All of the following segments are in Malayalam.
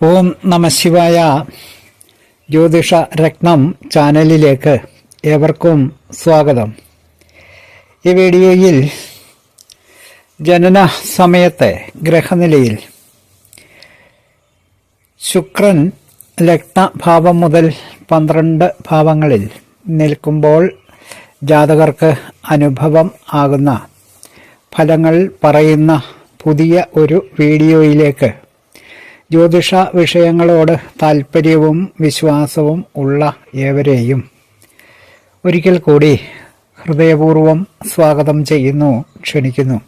ഓം നമശിവായ ജ്യോതിഷ രത്നം ചാനലിലേക്ക് ഏവർക്കും സ്വാഗതം. ഈ വീഡിയോയിൽ ജനന സമയത്തെ ഗ്രഹനിലയിൽ ശുക്രൻ ലഗ്നഭാവം മുതൽ പന്ത്രണ്ട് ഭാവങ്ങളിൽ നിൽക്കുമ്പോൾ ജാതകർക്ക് അനുഭവം ആകുന്ന ഫലങ്ങൾ പറയുന്ന പുതിയ ഒരു വീഡിയോയിലേക്ക് ജ്യോതിഷ വിഷയങ്ങളോട് താല്പര്യവും വിശ്വാസവും ഉള്ള ഏവരെയും ഒരിക്കൽ കൂടി ഹൃദയപൂർവം സ്വാഗതം ചെയ്യുന്നു ക്ഷണിക്കുന്നു.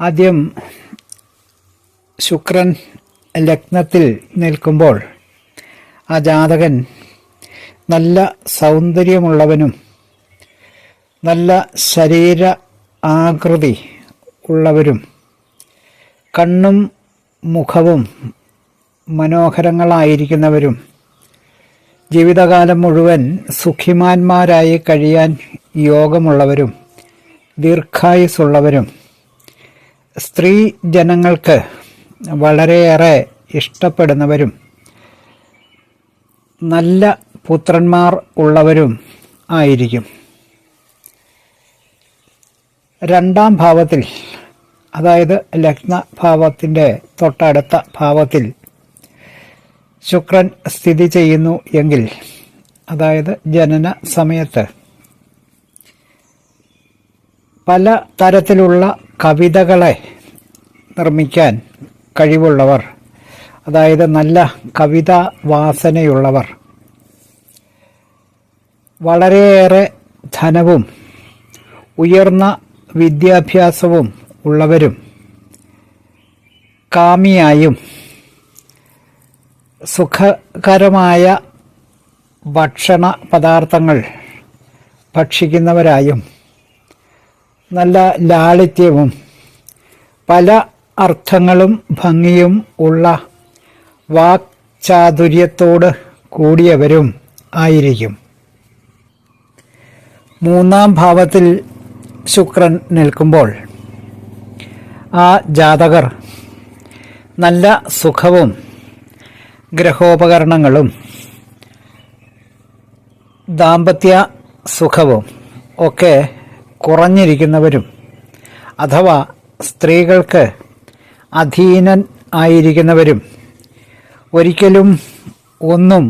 ആദ്യം ശുക്രൻ ലഗ്നത്തിൽ നിൽക്കുമ്പോൾ ആ ജാതകൻ നല്ല സൗന്ദര്യമുള്ളവനും നല്ല ശരീര ആകൃതി ഉള്ളവരും കണ്ണും മുഖവും മനോഹരങ്ങളായിരിക്കുന്നവരും ജീവിതകാലം മുഴുവൻ സുഖിമാന്മാരായി കഴിയാൻ യോഗമുള്ളവരും ദീർഘായുസുള്ളവരും സ്ത്രീ ജനങ്ങൾക്ക് വളരെയേറെ ഇഷ്ടപ്പെടുന്നവരും നല്ല പുത്രന്മാർ ഉള്ളവരും ആയിരിക്കും. രണ്ടാം ഭാവത്തിൽ അതായത് ലഗ്നഭാവത്തിന്റെ തൊട്ടടുത്ത ഭാവത്തിൽ ശുക്രൻ സ്ഥിതി ചെയ്യുന്നു എങ്കിൽ അതായത് ജനന സമയത്ത് പല തരത്തിലുള്ള കവിതകളെ നിർമ്മിക്കാൻ കഴിവുള്ളവർ അതായത് നല്ല കവിതാ വാസനയുള്ളവർ വളരെയേറെ ധനവും ഉയർന്ന വിദ്യാഭ്യാസവും ഉള്ളവരും കാമിയായും സുഖകരമായ ഭക്ഷണ പദാർത്ഥങ്ങൾ ഭക്ഷിക്കുന്നവരായും നല്ല ലാളിത്യവും പല അർത്ഥങ്ങളും ഭംഗിയും ഉള്ള വാക്ചാതുര്യത്തോട് കൂടിയവരും ആയിരിക്കും. മൂന്നാം ഭാവത്തിൽ ശുക്രൻ നിൽക്കുമ്പോൾ ആ ജാതകർ നല്ല സുഖവും ഗ്രഹോപകരണങ്ങളും ദാമ്പത്യ സുഖവും ഒക്കെ കുറഞ്ഞിരിക്കുന്നവരും അഥവാ സ്ത്രീകൾക്ക് അധീനൻ ആയിരിക്കുന്നവരും ഒരിക്കലും ഒന്നും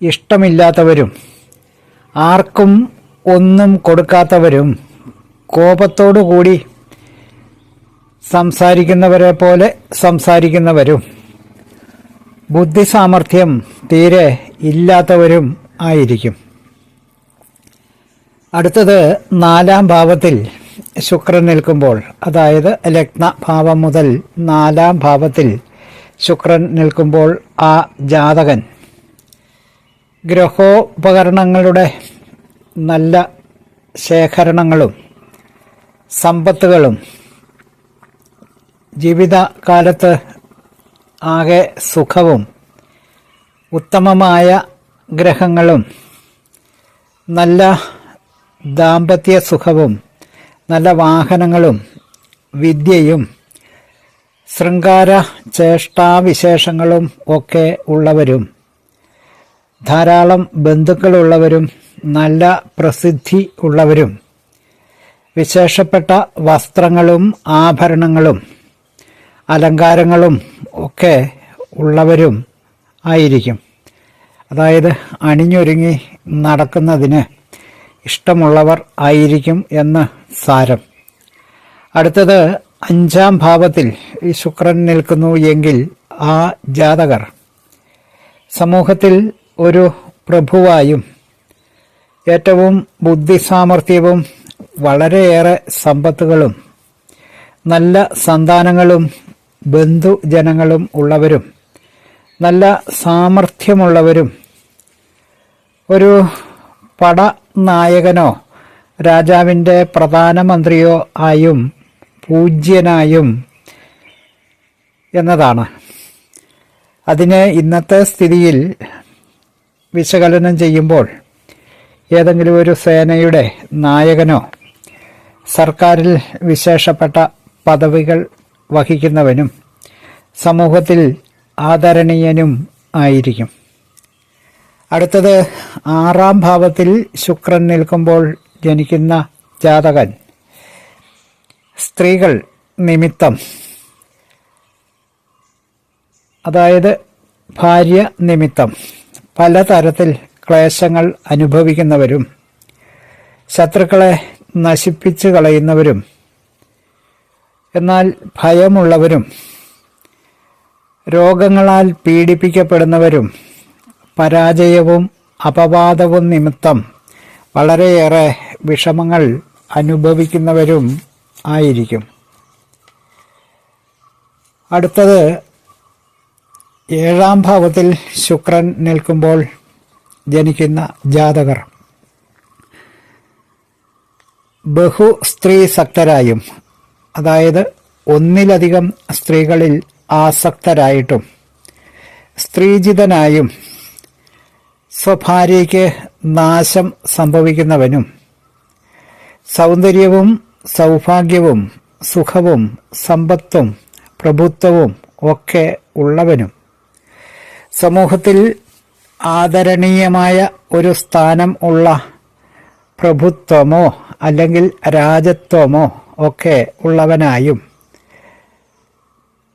ഇഷ്ടമില്ലാത്തവരും ആർക്കും ഒന്നും കൊടുക്കാത്തവരും കോപത്തോടു കൂടി സംസാരിക്കുന്നവരെ പോലെ സംസാരിക്കുന്നവരും. ബുദ്ധിസാമർഥ്യം തീരെ ഇല്ലാത്തവരും ആയിരിക്കും. അടുത്തത് നാലാം ഭാവത്തിൽ ശുക്രൻ നിൽക്കുമ്പോൾ അതായത് ലഗ്ന ഭാവം മുതൽ നാലാം ഭാവത്തിൽ ശുക്രൻ നിൽക്കുമ്പോൾ ആ ജാതകൻ. ഗ്രഹോപകരണങ്ങളുടെ നല്ല ശേഖരണങ്ങളും സമ്പത്തുകളും ജീവിതകാലത്ത് ആകെ സുഖവും ഉത്തമമായ ഗ്രഹങ്ങളും നല്ല ദാമ്പത്യ സുഖവും നല്ല വാഹനങ്ങളും വിദ്യയും ശൃംഗാര ചേഷ്ടാവിശേഷങ്ങളും ഒക്കെ ഉള്ളവരും ധാരാളം ബന്ധുക്കളുള്ളവരും നല്ല പ്രസിദ്ധി ഉള്ളവരും വിശേഷപ്പെട്ട വസ്ത്രങ്ങളും ആഭരണങ്ങളും അലങ്കാരങ്ങളും ഒക്കെ ഉള്ളവരും ആയിരിക്കും. അതായത് അണിഞ്ഞൊരുങ്ങി നടക്കുന്നതിന് ഇഷ്ടമുള്ളവർ ആയിരിക്കും എന്ന് സാരം. അടുത്തത് അഞ്ചാം ഭാവത്തിൽ ഈ ശുക്രൻ നിൽക്കുന്നു എങ്കിൽ ആ ജാതകർ. സമൂഹത്തിൽ ഒരു പ്രഭുവായും ഏറ്റവും ബുദ്ധിസാമർഥ്യവും വളരെയേറെ സമ്പത്തുകളും നല്ല സന്താനങ്ങളും ബന്ധുജനങ്ങളും ഉള്ളവരും നല്ല സാമർഥ്യമുള്ളവരും ഒരു പടനായകനോ രാജാവിന്റെ പ്രധാനമന്ത്രിയോ ആയും പൂജ്യനായും എന്നതാണ്. അതിനെ ഇന്നത്തെ സ്ഥിതിയിൽ വിശകലനം ചെയ്യുമ്പോൾ ഏതെങ്കിലും ഒരു സേനയുടെ നായകനോ സർക്കാരിൽ വിശേഷപ്പെട്ട പദവികൾ വഹിക്കുന്നവനും സമൂഹത്തിൽ ആദരണീയനും ആയിരിക്കും. അടുത്തത് ആറാം ഭാവത്തിൽ ശുക്രൻ നിൽക്കുമ്പോൾ ജനിക്കുന്ന ജാതകൻ. സ്ത്രീകൾ നിമിത്തം. അതായത് ഭാര്യ നിമിത്തം. പലതരത്തിൽ ക്ലേശങ്ങൾ അനുഭവിക്കുന്നവരും ശത്രുക്കളെ നശിപ്പിച്ചു കളയുന്നവരും എന്നാൽ ഭയമുള്ളവരും രോഗങ്ങളാൽ പീഡിപ്പിക്കപ്പെടുന്നവരും പരാജയവും അപവാദവും നിമിത്തം വളരെയേറെ വിഷമങ്ങൾ അനുഭവിക്കുന്നവരും ആയിരിക്കും. അടുത്തത് ഏഴാം ഭാവത്തിൽ ശുക്രൻ നിൽക്കുമ്പോൾ ജനിക്കുന്ന ജാതകർ. ബഹു സ്ത്രീ സക്തരായും അതായത് ഒന്നിലധികം സ്ത്രീകളിൽ ആസക്തരായിട്ടും സ്ത്രീജിതനായും സ്വഭാര്യയ്ക്ക് നാശം സംഭവിക്കുന്നവനും സൗന്ദര്യവും സൗഭാഗ്യവും സുഖവും സമ്പത്തും പ്രഭുത്വവും ഒക്കെ ഉള്ളവനും സമൂഹത്തിൽ ആദരണീയമായ ഒരു സ്ഥാനം ഉള്ള പ്രഭുത്വമോ അല്ലെങ്കിൽ രാജത്വമോ ഒക്കെ ഉള്ളവനായും.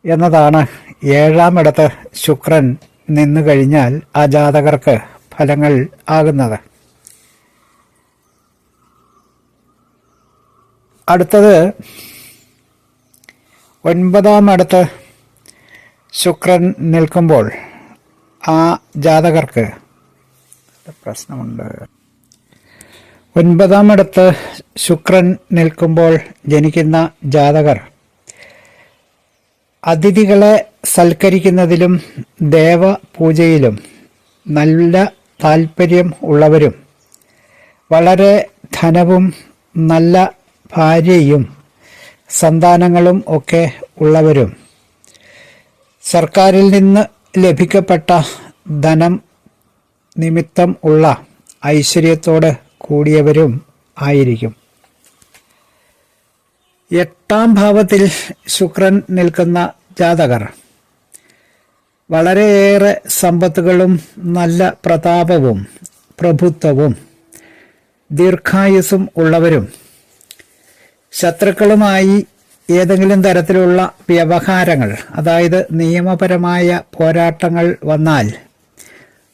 എന്നതാണ് ഏഴാമിടത്ത് ശുക്രൻ നിന്നു കഴിഞ്ഞാൽ ആ ജാതകർക്ക് ഫലങ്ങൾ ആകുന്നത്. അടുത്തത് ഒൻപതാം അടുത്ത് ശുക്രൻ നിൽക്കുമ്പോൾ ആ ജാതകർക്ക് പ്രശ്നമുണ്ട്. ഒൻപതാമിടത്ത് ശുക്രൻ നിൽക്കുമ്പോൾ ജനിക്കുന്ന ജാതകർ. അതിഥികളെ സൽക്കരിക്കുന്നതിലും ദേവപൂജയിലും നല്ല താൽപ്പര്യം ഉള്ളവരും വളരെ ധനവും നല്ല ഭാര്യയും സന്താനങ്ങളും ഒക്കെ ഉള്ളവരും. സർക്കാരിൽ നിന്ന് ലഭിക്കപ്പെട്ട ധനം നിമിത്തം ഉള്ള ഐശ്വര്യത്തോട് കൂടിയവരും ആയിരിക്കും. എട്ടാം ഭാവത്തിൽ ശുക്രൻ നിൽക്കുന്ന ജാതകർ. വളരെയേറെ സമ്പത്തുകളും നല്ല പ്രതാപവും പ്രഭുത്വവും ദീർഘായുസും ഉള്ളവരും. ശത്രുക്കളുമായി ഏതെങ്കിലും തരത്തിലുള്ള വ്യവഹാരങ്ങൾ അതായത് നിയമപരമായ പോരാട്ടങ്ങൾ വന്നാൽ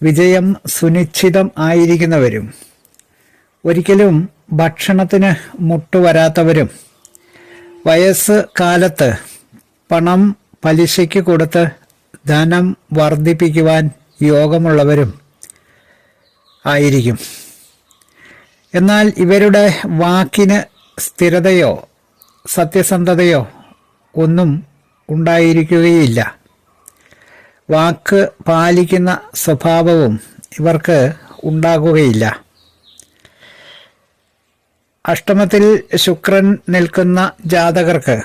വിജയം സുനിശ്ചിതം ആയിരിക്കുന്നവരും. ഒരിക്കലും ഭക്ഷണത്തിന് മുട്ടുവരാത്തവരും വയസ്സ് കാലത്ത് പണം പലിശയ്ക്ക് കൊടുത്ത് ധനം വർദ്ധിപ്പിക്കുവാൻ യോഗമുള്ളവരും ആയിരിക്കും. എന്നാൽ ഇവരുടെ വാക്കിന് സ്ഥിരതയോ സത്യസന്ധതയോ ഒന്നും ഉണ്ടായിരിക്കുകയില്ല. വാക്ക് പാലിക്കുന്ന സ്വഭാവവും ഇവർക്ക് ഉണ്ടാകുകയില്ല. അഷ്ടമത്തിൽ ശുക്രൻ നിൽക്കുന്ന ജാതകർക്ക്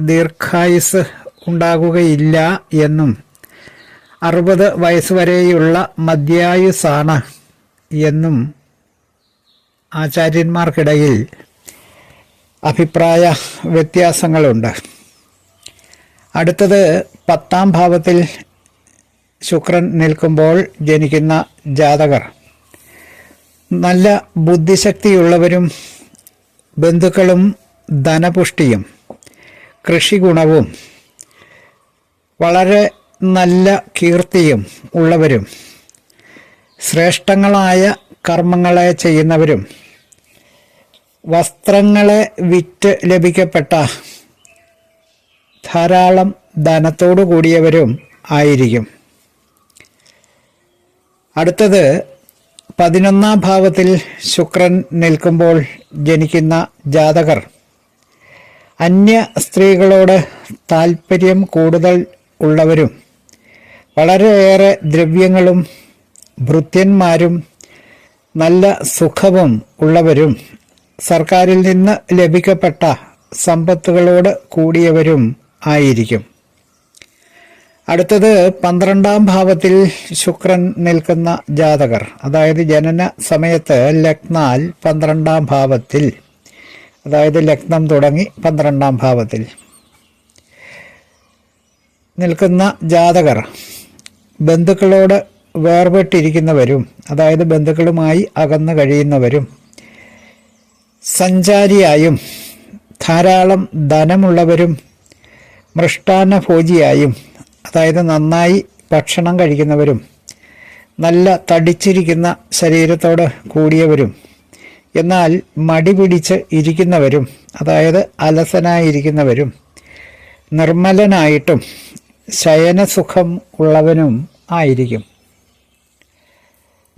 ദീർഘായുസ് ഉണ്ടാകുകയില്ല എന്നും അറുപത് വയസ്സുവരെയുള്ള മധ്യായുസാണ് എന്നും ആചാര്യന്മാർക്കിടയിൽ അഭിപ്രായ വ്യത്യാസങ്ങളുണ്ട്. അടുത്തത് പത്താം ഭാവത്തിൽ ശുക്രൻ നിൽക്കുമ്പോൾ ജനിക്കുന്ന ജാതകർ. നല്ല ബുദ്ധിശക്തിയുള്ളവരും ബന്ധുക്കളും ധനപുഷ്ടിയും കൃഷി ഗുണവും വളരെ നല്ല കീർത്തിയും ഉള്ളവരും ശ്രേഷ്ഠങ്ങളായ കർമ്മങ്ങളെ ചെയ്യുന്നവരും വസ്ത്രങ്ങളെ വിറ്റ് ലഭിക്കപ്പെട്ട ധാരാളം ധനത്തോടു കൂടിയവരും ആയിരിക്കും. അടുത്തത് പതിനൊന്നാം ഭാവത്തിൽ ശുക്രൻ നിൽക്കുമ്പോൾ ജനിക്കുന്ന ജാതകർ. അന്യ സ്ത്രീകളോട് താല്പര്യം കൂടുതൽ ഉള്ളവരും വളരെയേറെ ദ്രവ്യങ്ങളും ഭൃത്യന്മാരും നല്ല സുഖവും ഉള്ളവരും സർക്കാരിൽ നിന്ന് ലഭിക്കപ്പെട്ട സമ്പത്തുകളോട് കൂടിയവരും ആയിരിക്കും. അടുത്തത് പന്ത്രണ്ടാം ഭാവത്തിൽ ശുക്രൻ നിൽക്കുന്ന ജാതകർ. അതായത് ജനന സമയത്ത് ലഗ്നാൽ പന്ത്രണ്ടാം ഭാവത്തിൽ. അതായത് ലഗ്നം തുടങ്ങി പന്ത്രണ്ടാം ഭാവത്തിൽ. നിൽക്കുന്ന ജാതകർ ബന്ധുക്കളോട് വേർപെട്ടിരിക്കുന്നവരും അതായത് ബന്ധുക്കളുമായി അകന്നു കഴിയുന്നവരും സഞ്ചാരിയായും ധാരാളം ധനമുള്ളവരും മൃഷ്ടാന്ന ഭോജിയായും അതായത് നന്നായി ഭക്ഷണം കഴിക്കുന്നവരും നല്ല തടിച്ചിരിക്കുന്ന ശരീരത്തോട് കൂടിയവരും എന്നാൽ മടി പിടിച്ച് ഇരിക്കുന്നവരും അതായത് അലസനായിരിക്കുന്നവരും നിർമ്മലനായിട്ടും ശയനസുഖം ഉള്ളവനും ആയിരിക്കും.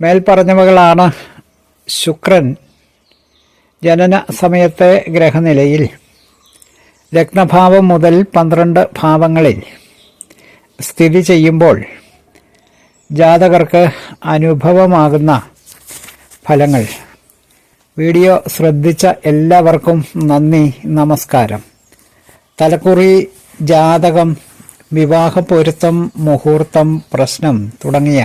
മേൽപ്പറഞ്ഞവകളാണ് ശുക്രൻ ജനന സമയത്തെ ഗ്രഹനിലയിൽ ലഗ്നഭാവം മുതൽ പന്ത്രണ്ട് ഭാവങ്ങളിൽ. സ്ഥിതി ചെയ്യുമ്പോൾ ജാതകർക്ക് അനുഭവമാകുന്ന ഫലങ്ങൾ. വീഡിയോ ശ്രദ്ധിച്ച എല്ലാവർക്കും നന്ദി നമസ്കാരം. തലക്കുറി ജാതകം വിവാഹ പൊരുത്തം മുഹൂർത്തം പ്രശ്നം തുടങ്ങിയ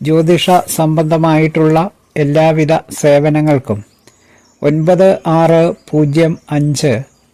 ജ്യോതിഷ സംബന്ധമായിട്ടുള്ള എല്ലാവിധ സേവനങ്ങൾക്കും ഒൻപത് ആറ് പൂജ്യം അഞ്ച്